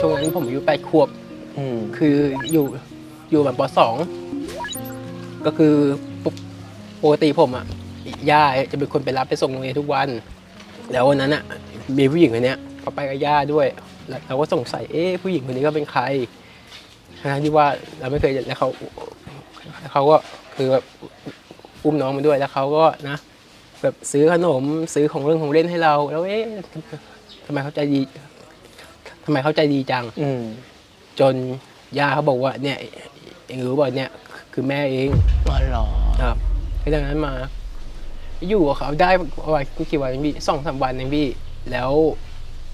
ช่วงนั้นผมอายุแปดขวบ อืมคืออยู่อยู่แบบปสองก็คือปกปกติผมอะย่าจะเป็นคนไปรับไปส่งโรงเรียนทุกวัน แล้ววันนั้นอะมีผู้หญิงคนเนี้ยเขาไปกับย่าด้วยแล้วเราก็สงสัยเอ๊ะผู้หญิงคนนี้ก็เป็นใครทั้งที่ว่าเราไม่เคยแล้วเขาแล้วเขาก็คือแบบอุ้มน้องมาด้วยแล้วเขาก็นะ แบบซื้อขนมซื้อของเล่นของเล่นให้เรา แล้วเอ๊ะทำไมเขาใจดี ทำไมเขาใจดีจัง อืม จนย่าเขาบอกว่าเนี่ยเองรู้ป่ะเนี่ย คือแม่เองอ๋อเหรอครับดังนั้นมา อยู่กับเขาได้ประมาณกี่วันเองพี่สองสามวันเองพี่ แล้ว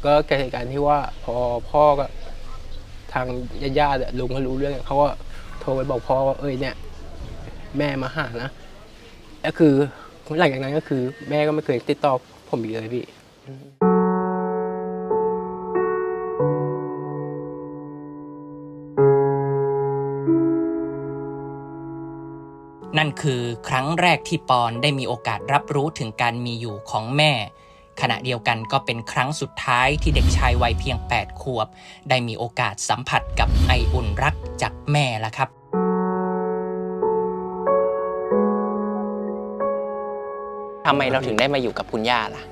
ก็เกิดเหตุการณ์ที่ว่าพอพ่อก็ทางญาติๆลุงเขารู้เรื่องเขาก็โทรไปบอกพ่อว่าเอ้ยเนี่ย แม่มาหานะก็คือหลังจากนั้นก็คือ แม่ก็ไม่เคยติดต่อผมอีกเลยพี่นั่น คือครั้งแรกที่ปอนได้มีโอกาสรับรู้ถึงการมีอยู่ของแม่ ขณะเดียวกันก็เป็นครั้งสุดท้ายที่เด็กชายวัยเพียง 8 ขวบ ได้มีโอกาสสัมผัสกับไออุ่นรักจากแม่ละครับทำไมเราถึงได้มาอยู่กับคุณย่าล่ะ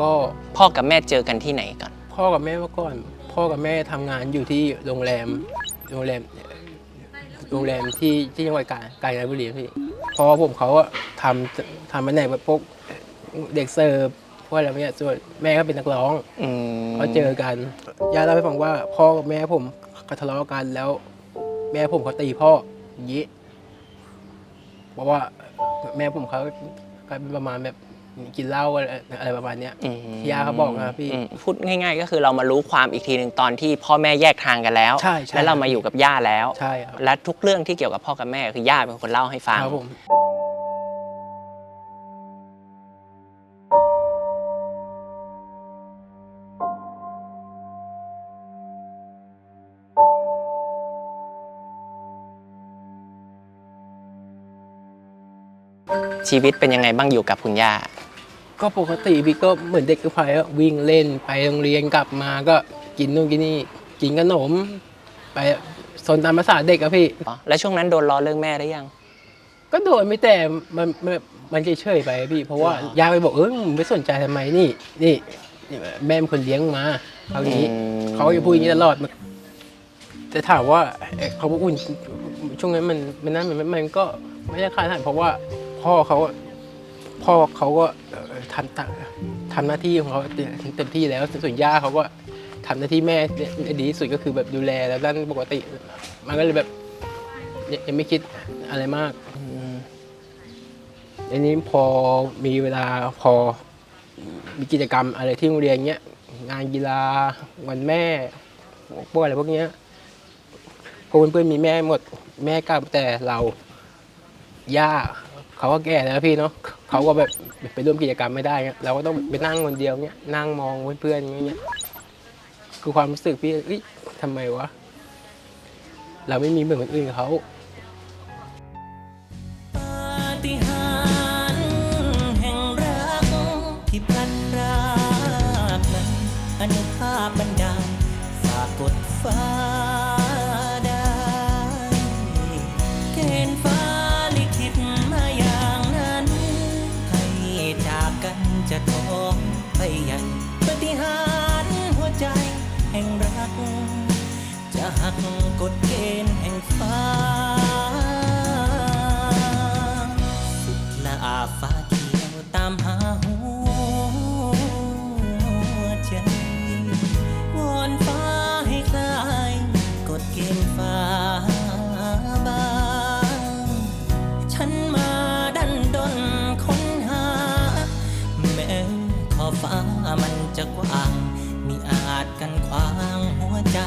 ก็พ่อกับแม่เจอกันที่ไหนก่อน พ่อกับแม่เมื่อก่อน พ่อกับแม่ทำงานอยู่ที่โรงแรม โรงแรม โรงแรมที่ที่จังหวัดกาญกาญจนบุรีพี่ พอผมเขาอะทำทำแผนกแบบพวกเด็กเสิร์ฟพวกอะไรเงี้ยส่วนแม่ก็เป็นนักร้องอืมเขาเจอกันย่าเล่าให้ฟังว่าพ่อกับแม่ผมเขาทะเลาะกันแล้ว แม่ผมเขาตีพ่ออย่างนี้เพราะว่าแม่ผมเขากลายเป็นประมาณแบบ กินเหล้าอะไรอะไรประมาณเนี้ยอืมที่ย่าเขาบอกนะครับพี่ อืมพูดง่าย ๆ ก็คือเรามารู้ความอีกทีหนึ่งตอนที่พ่อแม่แยกทางกันแล้ว ใช่ใช่ แล้วเรามาอยู่กับย่าแล้ว ใช่ครับและทุกเรื่องที่เกี่ยวกับพ่อกับแม่คือย่าเป็นคนเล่าให้ฟัง ครับผมชีวิตเป็นยังไงบ้างอยู่กับคุณย่า ก็ปกติพี่ก็เหมือนเด็กทั่วไปอะวิ่งเล่นไปโรงเรียนกลับมาก็กินนู่นกินนี่กินขนม ไปสนตามภาษาเด็กอะพี่ แล้วช่วงนั้นโดนล้อเรื่องแม่ได้ยัง ก็โดนไม่แต่มันมันมันเฉยๆไปพี่ เพราะว่าอ๋อยายไปบอกเออมึงไม่สนใจทำไมนี่นี่นี่แม่เป็นคนเลี้ยงมาเขาอย่างนี้อืมเขาจะพูดอย่างนี้ตลอดแต่ถามว่าเอ่อเขาบอกอุ่นช่วงนั้นมันมันนั่นมันมันก็ไม่ได้คาดหวังเพราะว่าพ่อเขาอะ พ่อเขาก็ทำทำหน้าที่ของเขาเต็มที่แล้วส่วนย่าเขาก็ทำหน้าที่แม่ดีที่สุดก็คือแบบดูแลแล้วด้านปกติ มันก็เลยแบบยังยังไม่คิดอะไรมากอันนี้พอมีเวลาพอมีกิจกรรมอะไรที่โรงเรียนเงี้ยงานกีฬาวันแม่พวกอะไรพวกเนี้ยพวกเพื่อนๆมีแม่หมด แม่กลับแต่เราย่า เขาก็แก่แล้วพี่เนาะเขาก็แบบไปร่วมกิจกรรมไม่ได้เงี้ยเราก็ต้องไปนั่งคนเดียวเงี้ยนั่งมองเพื่อนๆอย่างเงี้ยคือความรู้สึกพี่เอ้ยทำไมวะเราไม่มีเหมือนคนอื่นเขาอนุภาพบันดาลฝากกดฟ้า จะหักกฎเกณฑ์แห่งฟ้า สุดละอาฟ้าเขียวตามหาหัวใจ วอนฟ้าให้คลายกฎเกณฑ์ฟ้าบาง ฉันมาดันดนค้นหา แม้ขอบฟ้ามันจะกว้าง มีอาจกันขวาง ใจ